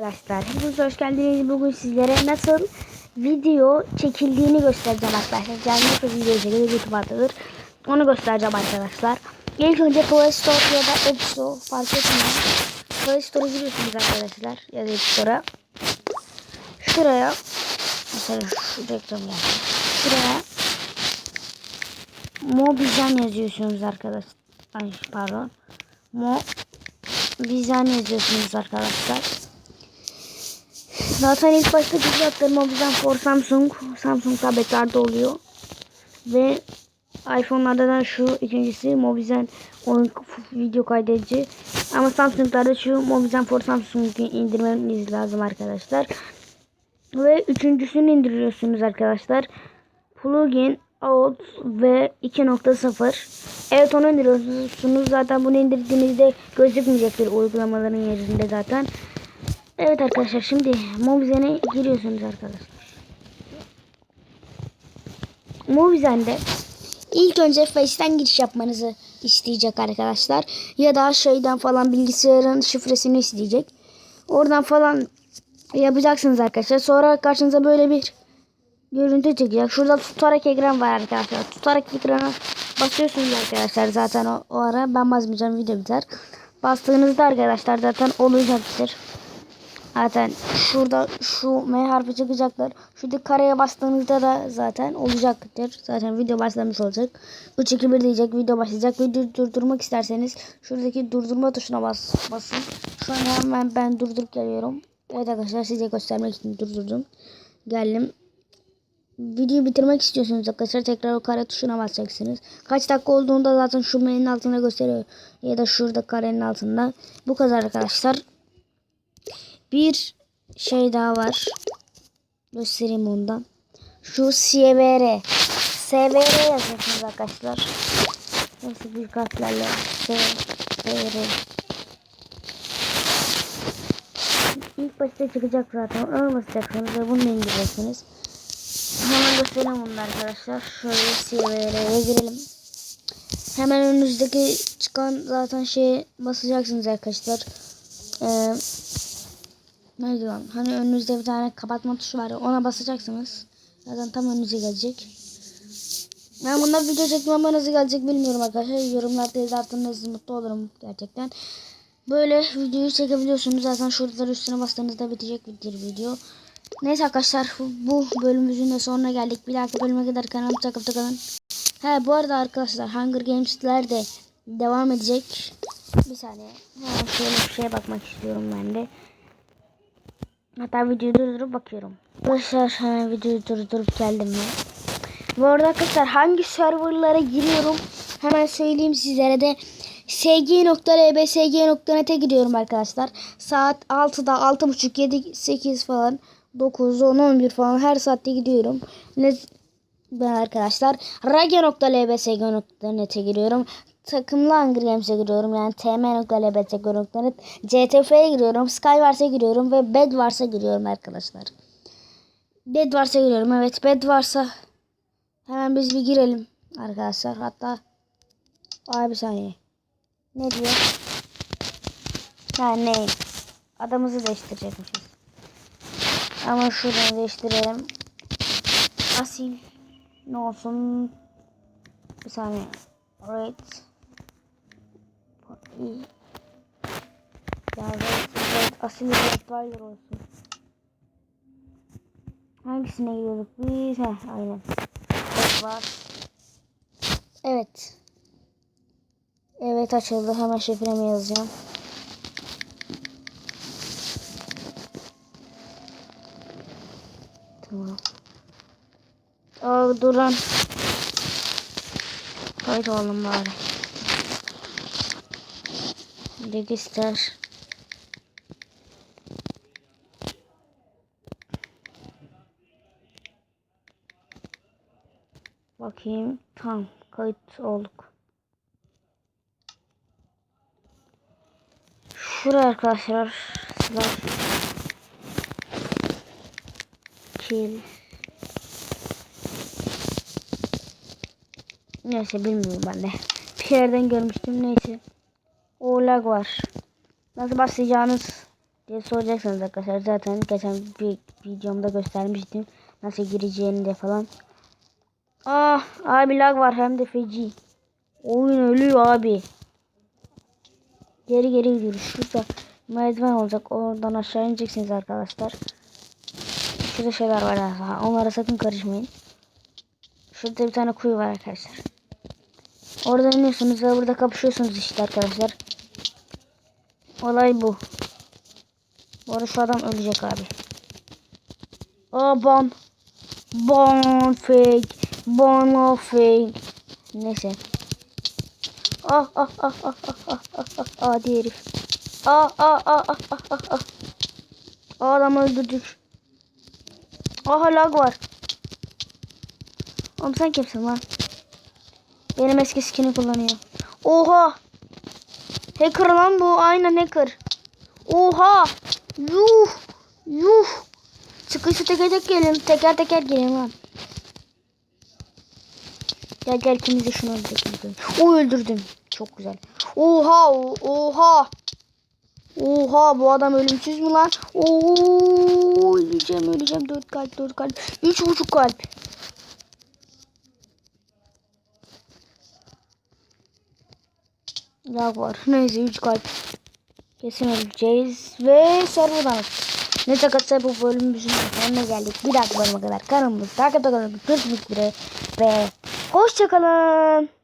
Arkadaşlar hepiniz hoş geldiniz. Bugün sizlere nasıl video çekildiğini göstereceğim arkadaşlar. Yani nasıl video çekilir atılır. Onu göstereceğim arkadaşlar. İlk önce Play Store ya da App Store fark etmiyor. Play Store'a giriyorsunuz arkadaşlar ya da App Store'a. Şuraya mesela şu reklam yani. Şuraya Mobizan yazıyorsunuz arkadaşlar. Ay pardon. Mo Vizan yazıyorsunuz arkadaşlar. Zaten ilk başta attığım Mobizan for Samsung. Samsung tabletlerde oluyor. Ve iPhone'larda da şu ikincisi Mobizen oyun video kaydedici. Ama Samsung'larda şu Mobizen for Samsung'u indirmeniz lazım arkadaşlar. Ve üçüncüsünü indiriyorsunuz arkadaşlar. Plugin out ve 2.0 Evet onu indiriyorsunuz. Zaten bunu indirdiğinizde gözükmeyecektir uygulamaların yerinde zaten. Evet arkadaşlar şimdi Mobizen'e giriyorsunuz arkadaşlar. Mobizen'de ilk önce Face'ten giriş yapmanızı isteyecek arkadaşlar. Ya da şeyden falan bilgisayarın şifresini isteyecek. Oradan falan yapacaksınız arkadaşlar. Sonra karşınıza böyle bir görüntü çıkacak. Şurada tutarak ekran var arkadaşlar. Tutarak ekrana basıyorsunuz arkadaşlar zaten o, o ara. Ben basmayacağım video biter. Bastığınızda arkadaşlar zaten olacaktır. Zaten şurada şu M harfi çıkacaklar. Şurada kareye bastığınızda da zaten olacaktır. Zaten video başlamış olacak. 3 2 1 diyecek. Video başlayacak. Videoyu durdurmak isterseniz şuradaki durdurma tuşuna bas basın. Şu an hemen ben durdurup geliyorum. Evet arkadaşlar size göstermek için durdurdum. Geldim. Videoyu bitirmek istiyorsunuz arkadaşlar tekrar o kare tuşuna basacaksınız. Kaç dakika olduğunda zaten şu menünün altında gösteriyor. Ya da şurada karenin altında. Bu kadar arkadaşlar. Bir şey daha var. Göstereyim ondan. Şu SVR. SVR yazıyorsunuz arkadaşlar. Nasıl büyük harflerle. SVR. İlk başta çıkacak zaten. Ona basacaksınız ve bunu indireceksiniz. Hemen göstereyim bunu arkadaşlar. Şöyle SVR'ye girelim. Hemen önünüzdeki çıkan zaten şeye basacaksınız arkadaşlar. Eee ne diyorum? Hani önünüzde bir tane kapatma tuşu var. Ona basacaksınız. Zaten tam önünüze gelecek. Ben bunlar video çekmem nasıl gelecek bilmiyorum arkadaşlar. Yorumlarda yazarsanız mutlu olurum gerçekten. Böyle videoyu çekebiliyorsunuz. Zaten şurada üstüne bastığınızda bitecek bir video. Neyse arkadaşlar bu bölümümüzün de sonuna geldik. Bir dahaki bölüme kadar kanalımıza takipte kalın. He bu arada arkadaşlar Hunger Games'ler de devam edecek. Bir saniye. Hemen şöyle bir şeye bakmak istiyorum ben de. Hatta videoyu durdurup bakıyorum. Arkadaşlar hemen videoyu durdurup geldim mi? Bu arada arkadaşlar hangi serverlara giriyorum hemen söyleyeyim sizlere de sg.rbsg.net'e giriyorum arkadaşlar. Saat 6'da 6.30 7 8 falan 9 10 11 falan her saatte gidiyorum. Ne ben arkadaşlar rage.lbsg.net'e giriyorum. Takımlı Hunger Games'e giriyorum. Yani tm.lbsg.net CTF'ye giriyorum. Skywars'a giriyorum ve Bedwars'a giriyorum arkadaşlar. Bedwars'a giriyorum. Evet Bedwars'a hemen biz bir girelim arkadaşlar. Hatta Ay bir saniye. Ne diyor? Ha ne? Adamızı değiştirecekmişiz. Ama şuradan değiştirelim. Asil ne olsun? Bir saniye. Red. İyi. Ya red. Asil Rottweiler olsun. Hangisine gidiyorduk biz? Heh aynen. Red var. Evet. Evet açıldı. Hemen şifremi yazacağım. Tamam. Aa, duran. Kayıt olalım bari. Register. Bakayım. Tamam. Kayıt olduk. Şuraya arkadaşlar. Slash. Kill. Neyse bilmiyorum ben de. Bir yerden görmüştüm neyse. O lag var. Nasıl başlayacağınız diye soracaksınız arkadaşlar. Zaten geçen bir videomda göstermiştim. Nasıl gireceğini de falan. Ah abi lag var hem de feci. Oyun ölüyor abi. Geri geri gidiyoruz. Şurada merdiven olacak. Oradan aşağı ineceksiniz arkadaşlar. Şurada şeyler var. ha. Onlara sakın karışmayın. Şurada bir tane kuyu var arkadaşlar. Oradan iniyorsunuz ve burada kapışıyorsunuz işte arkadaşlar. Olay bu. Bu adam ölecek abi. Aa ban. Ban fake. Ban fake. Neyse. Ah ah ah ah ah ah ah ah. Ah ah ah ah ah ah ah. Aa, Adamı öldürdük. Aha lag var. Oğlum sen kimsin lan? Benim eski skin'i kullanıyor. Oha. Hacker lan bu. Aynen hacker. Oha. Yuh. Yuh. Sıkıysa teker teker gelin. Teker teker gelin lan. Gel gel ikimiz de şunu öldürdüm. O öldürdüm. Çok güzel. Oha. Oha. Oha bu adam ölümsüz mü lan? Oo öleceğim öleceğim. Dört kalp dört kalp. Üç buçuk kalp. Lag var. Neyse 3 kalp. Kesin öleceğiz. Ve serverdan attık. Ne takatsa bu bölümümüzün sonuna geldik. Bir dahaki bölüme kadar kanalımızı takip edelim. Görüşmek üzere. Ve hoşçakalın.